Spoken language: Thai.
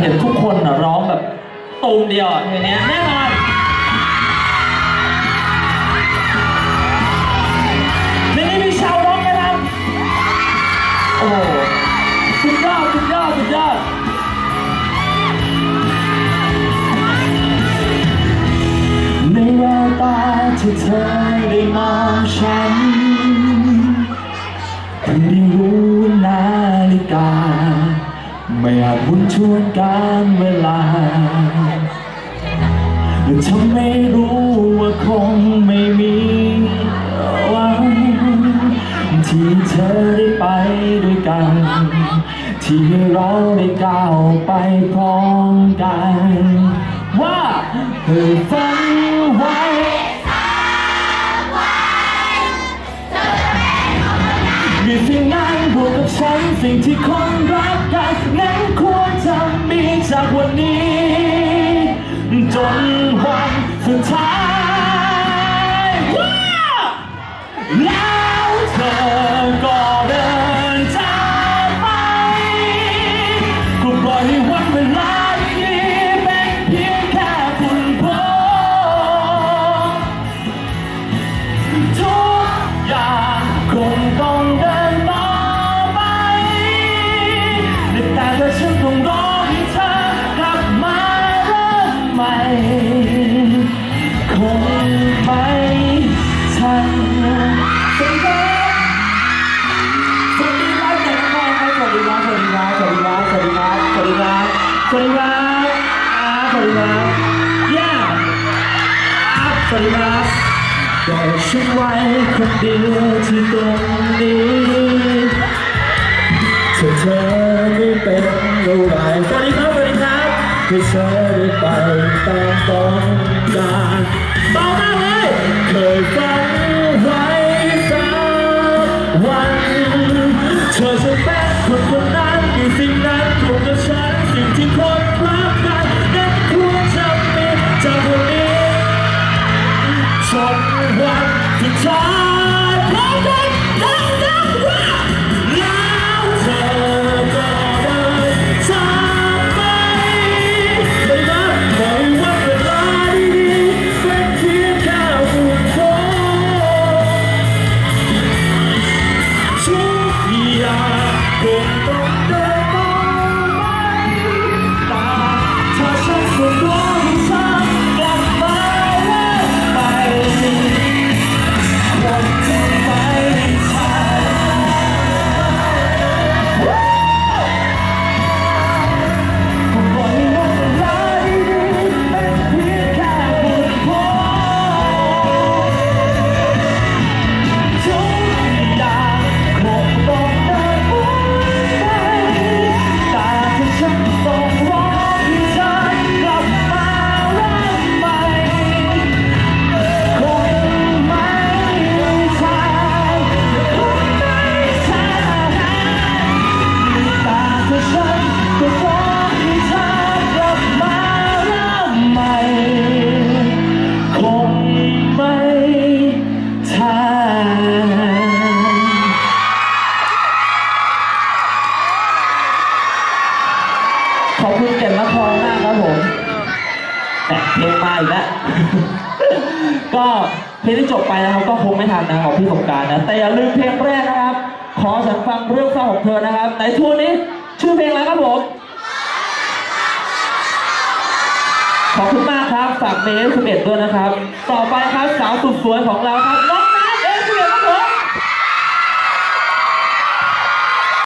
เห็นทุกคนน่ะร้องแบบตูมเดียวอะเพลงเนี้ยแน่นอน ในนี้มีชาวร้องไหมครับ โอ้โหสุดยอดสุดยอดสุดยอด ในแววตาที่เธอได้มองฉัน ไม่อาจหมุนชวนการเวลาและทำไม่รู้ว่าคงไม่มีวันที่เธอได้ไปด้วยกัน ที่เราได้ก้าวไปพร้อมกัน ว่าเคยฝันไว้มีสิ่งนั้นบวกกับฉันสิ่งที่คนรัก นี้ จนวันสุดท้าย ไม่ทันสวัสดีครับสวัสดีครับแขกรับเชิญครับสวัสดีครับสวัสดีครับสวัสดีครับสวัสดีครับสวัสดีครับสวัสดีครับอ่าสวัสดีครับย่าสวัสดีครับบอกฉันไว้คนเดียวที่ตรงนี้ถ้าเธอไม่เป็นอะไรสวัสดีครับสวัสดีครับถ้าเธอได้ไปตามต้องการต่อมา เลยเคยฝัน อ อีกแล้ว ก็เพลงที่จบไปนะครับ ก็คงไม่ทันนะของพี่สงการนะ แต่อย่าลืมเพลงแรกนะครับ ขอฉันฟังเรื่องเศร้าของเธอนะครับในทูนนี้ชื่อเพลงอะไรครับผมขอบคุณมากครับ ฝากเมย์สุเอ็ดด้วยนะครับ ต่อไปครับสาวสุดสวยของเราครับ